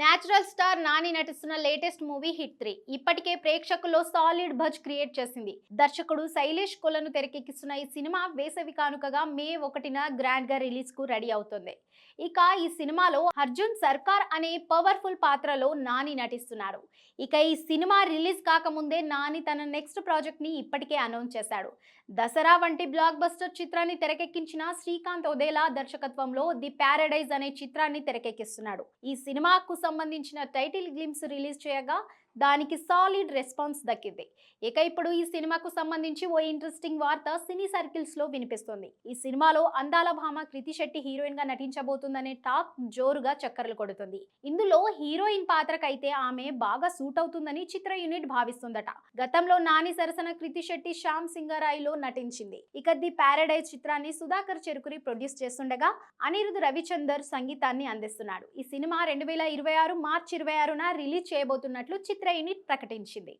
Natural star Nani నటిస్తున్న latest movie hit three. ఇప్పటికే ప్రేక్షకుల్లో సాలిడ్ బజ్ క్రియేట్ చేసింది. దర్శకుడు శైలేష్ కొలను తెరకెక్కిస్తున్న ఈ సినిమా వేసవి కానుకగా మే ఒకటిన గ్రాండ్గా రిలీజ్కు రెడీ అవుతుంది. ఇక ఈ సినిమాలో అర్జున్ సర్కార్ అనే పవర్ఫుల్ పాత్రలో నాని నటిస్తున్నారు ఇక ఈ సినిమా రిలీజ్ కాకముందే నాని తన నెక్స్ట్ ప్రాజెక్ట్ని ఇప్పటికే అనౌన్స్ చేశాడు. దసరా వంటి బ్లాక్ బస్టర్ చిత్రాన్ని తెరకెక్కించిన శ్రీకాంత్ ఒదేలా దర్శకత్వంలో ది ప్యారడైజ్ అనే చిత్రాన్ని తెరకెక్కిస్తున్నాడు. ఈ సినిమాకు సంబంధించిన టైటిల్ గ్లిమ్స్ రిలీజ్ చేయగా దానికి సాలిడ్ రెస్పాన్స్ దక్కింది. ఇక ఇప్పుడు ఈ సినిమాకు సంబంధించి ఓ ఇంట్రెస్టింగ్ వార్త సినీ సర్కిల్స్లో వినిపిస్తుంది. ఈ సినిమాలో అందాల భామ కృతి శెట్టి హీరోయిన్గా నటించబోతుందనే టాక్ జోరుగా చక్కర్లు కొడుతుంది. ఇందులో హీరోయిన్ పాత్రకైతే ఆమె బాగా సూట్ అవుతుందని చిత్ర యూనిట్ భావిస్తుందట. గతంలో నాని సరసన కృతి శెట్టి శ్యామ్ సింగరాయిలో నటించింది. ఇక ది ప్యారడైజ్ చిత్రాన్ని సుధాకర్ చెరుకురి ప్రొడ్యూస్ చేస్తుండగా అనిరుద్ రవిచందర్ సంగీతాన్ని అందిస్తున్నాడు. ఈ సినిమా రెండు వేల ఇరవై ఆరు మార్చి ఇరవై ఆరున రిలీజ్ చేయబోతున్నట్లు చిత్ర యూనిట్ ప్రకటించింది.